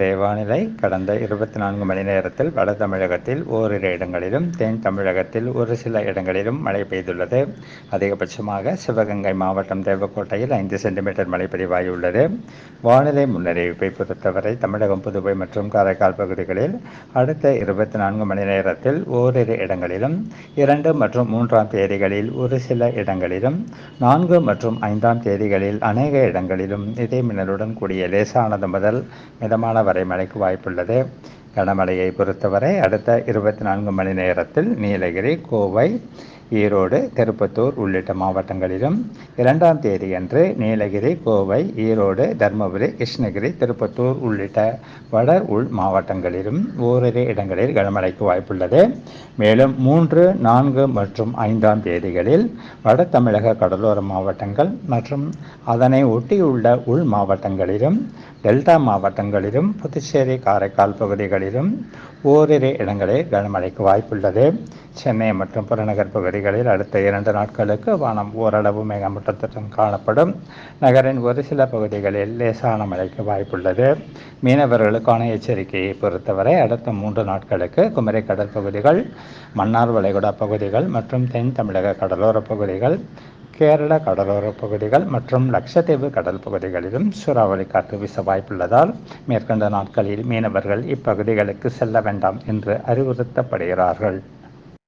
வானிலை கடந்த இருபத்தி நான்கு மணி நேரத்தில் வட தமிழகத்தில் ஓரிரு இடங்களிலும் தென் தமிழகத்தில் ஒரு சில இடங்களிலும் மழை பெய்துள்ளது. அதிகபட்சமாக சிவகங்கை மாவட்டம் தேவக்கோட்டையில் ஐந்து சென்டிமீட்டர் மழை பதிவாகியுள்ளது. வானிலை முன்னறிவிப்பை பொறுத்தவரை தமிழகம் புதுவை மற்றும் காரைக்கால் பகுதிகளில் அடுத்த இருபத்தி நான்கு மணி நேரத்தில் ஓரிரு இடங்களிலும் இரண்டு மற்றும் மூன்றாம் தேதிகளில் ஒரு சில இடங்களிலும் நான்கு மற்றும் ஐந்தாம் தேதிகளில் அநேக இடங்களிலும் இடைமின்னலுடன் கூடிய லேசானது முதல் மிதமான வரை மழைக்கு வாய்ப்புள்ளது. கனமழையை பொறுத்தவரை அடுத்த இருபத்தி நான்கு மணி நேரத்தில் நீலகிரி கோவை ஈரோடு திருப்பத்தூர் உள்ளிட்ட மாவட்டங்களிலும் இரண்டாம் தேதி அன்று நீலகிரி கோவை ஈரோடு தருமபுரி கிருஷ்ணகிரி திருப்பத்தூர் உள்ளிட்ட வட உள் மாவட்டங்களிலும் ஓரிரு இடங்களில் கனமழைக்கு வாய்ப்புள்ளது. மேலும் மூன்று நான்கு மற்றும் ஐந்தாம் தேதிகளில் வட தமிழக கடலோர மாவட்டங்கள் மற்றும் அதனை ஒட்டியுள்ள உள் மாவட்டங்களிலும் டெல்டா மாவட்டங்களிலும் புதுச்சேரி காரைக்கால் பகுதிகளிலும் ஓரிரு இடங்களில் கனமழைக்கு வாய்ப்புள்ளது. சென்னை மற்றும் புறநகர் பகுதிகளில் அடுத்த இரண்டு நாட்களுக்கு வானம் ஓரளவு மேகமூட்டத்துடன் காணப்படும். நகரின் ஒரு சில பகுதிகளில் லேசான மழைக்கு வாய்ப்புள்ளது. மீனவர்களுக்கான எச்சரிக்கையை பொறுத்தவரை அடுத்த மூன்று நாட்களுக்கு குமரி கடல் பகுதிகள் மன்னார் வளைகுடா பகுதிகள் மற்றும் தென் தமிழக கடலோர பகுதிகள் கேரள கடலோர பகுதிகள் மற்றும் லட்சத்தீவு கடல் பகுதிகளிலும் சூறாவளி காற்று வீச வாய்ப்புள்ளதால் மேற்கண்ட நாட்களில் மீனவர்கள் இப்பகுதிகளுக்கு செல்ல வேண்டாம் என்று அறிவுறுத்தப்படுகிறார்கள்.